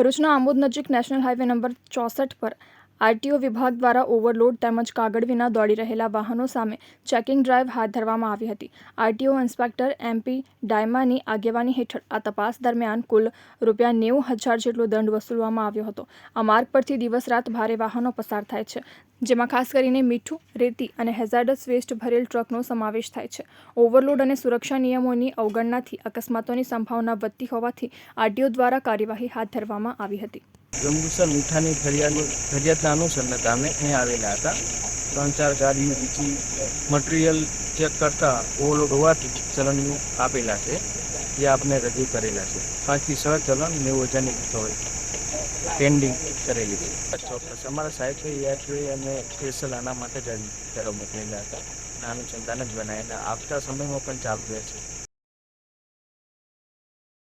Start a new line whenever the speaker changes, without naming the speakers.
ભરૂચના આમોદ નજીક national highway number ચોસઠ પર આરટીઓ વિભાગ દ્વારા ઓવરલોડ તેમજ કાગળ વિના દોડી રહેલા વાહનો સામે ચેકિંગ ડ્રાઈવ હાથ ધરવામાં આવી હતી. આરટીઓ ઇન્સ્પેક્ટર એમપી ડાયમાની આગેવાની હેઠળ આ તપાસ દરમિયાન કુલ રૂપિયા નેવું હજાર જેટલો દંડ વસૂલવામાં આવ્યો હતો. આ માર્ગ પરથી દિવસ રાત ભારે વાહનો પસાર થાય છે, જેમાં ખાસ કરીને મીઠું, રેતી અને હેઝાર્ડસ વેસ્ટ ભરેલ ટ્રકનો સમાવેશ થાય છે. ઓવરલોડ અને સુરક્ષા નિયમોની અવગણનાથી અકસ્માતોની સંભાવના વધતી હોવાથી આરટીઓ દ્વારા કાર્યવાહી હાથ ધરવામાં આવી હતી.
ગમગુસર મીઠાની ફરિયાદ ફરિયાદના અનુસરને કામે અહીં આવેલા હતા. ત્રણ ચાર ગાડીઓ બીજી મટીરિયલ ચેક કરતા ઓવરલોડ હોવાથી ચલણનું આપેલા છે. જે આપને રજૂ કરેલા છે. પાંચથી છ ચલણ નેવું હજારની હોય પેન્ડિંગ કરેલી છે. ચોક્કસ. અમારા સાહેબે યાત્રી અને સ્પેશિયલ આના માટે જ મોકલેલા હતા. નાનું ચંદાને જ બનાવેલા. આવતા સમયમાં પણ ચાલુ રહેશે.